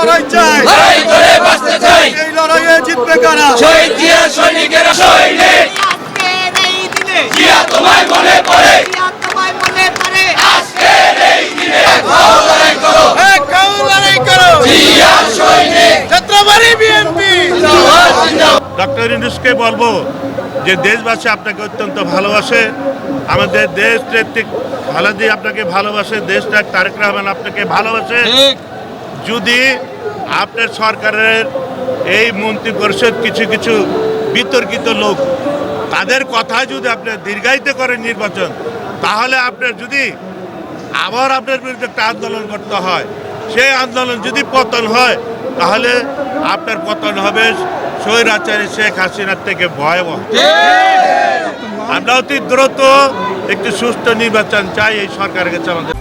লড়াই লড়াই লড়াই চাই। এই লড়াইয়ে জিতবে কারা? আজকের এই দিনে। জিয়া তোমায় মনে পড়ে। এক হও লড়াই করো। যাত্রাবাড়ি বিএনপি। ডক্টর ইউনুসকে বলব যে দেশবাসী আপনাকে অত্যন্ত ভালোবাসে। আমাদের দেশ নেত্রী খালেদি আপনাকে ভালোবাসে। দেশটা তারেক রহমান আপনাকে ভালোবাসে। যদি আপনার সরকারের এই মন্ত্রী পরিষদ কিছু কিছু বিতর্কিত লোক তাদের কথা যদি আপনি দীর্ঘায়িত করেন নির্বাচন তাহলে আপনার যদি আবার আপনার বিরুদ্ধে একটা আন্দোলন করতে হয় সেই আন্দোলন যদি পতন হয় তাহলে আপনার পতন হবে স্বৈরাচারী শেখ হাসিনার থেকে ভয়াবহ। আমরা অতি দ্রুত একটি সুষ্ঠু নির্বাচন চাই এই সরকারের কাছে আমাদের